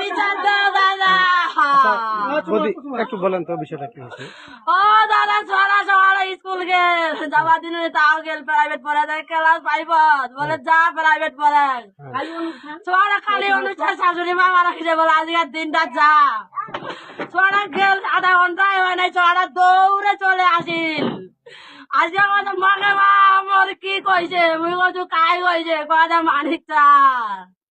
বিচার দাও দাদা। বৌদি একটু বলেন তো বিষয়টা কি হয়েছে? ও দাদা ছড়া ছড়া স্কুল গেল যাবার দিন তাও গেল প্রাইভেট পড়ে। দেয় ক্লাস ফাইভত বলে যা প্রাইভেট পড়ে। ছড়া খালি অনুষ্ঠান শাশুড়ি মা মারা খেয়ে বলে আজকের দিনটা যা। ছড়া গেল আধা ঘন্টায় হয় নাই ছড়া দৌড়ে চলে আসিল। আজকে মাকে মা আমার কি কইছে? মুই কইছু কাই কইছে? মানিক সোয়ারা।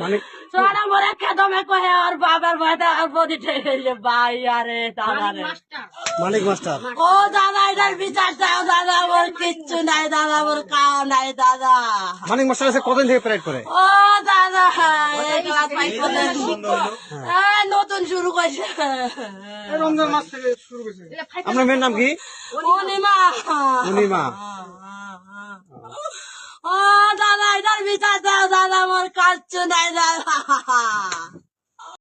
মানে সোয়ারা মরে খেদমে কহে আর বাবার ভয়তে আর গেছে ভাই আরে দাদা রে। মানিক মাস্টার। ও দাদা এটার বিচার দাও দাদা আমার কিচ্ছু নাই দাদা আমার খাওয়া নাই দাদা। মানিক মাস্টার কাছে কতদিন থেকে করে? ও দাদা ক্লাস ফাইভ বলে এই নতুন শুরু করছে রমজান মাস থেকে শুরু করেছে আপনার মেয়ের নাম কি? পূর্ণিমা পূর্ণিমা ও দাদা এটার বিচার দাও দাদা আমার কাজ নাই দাদা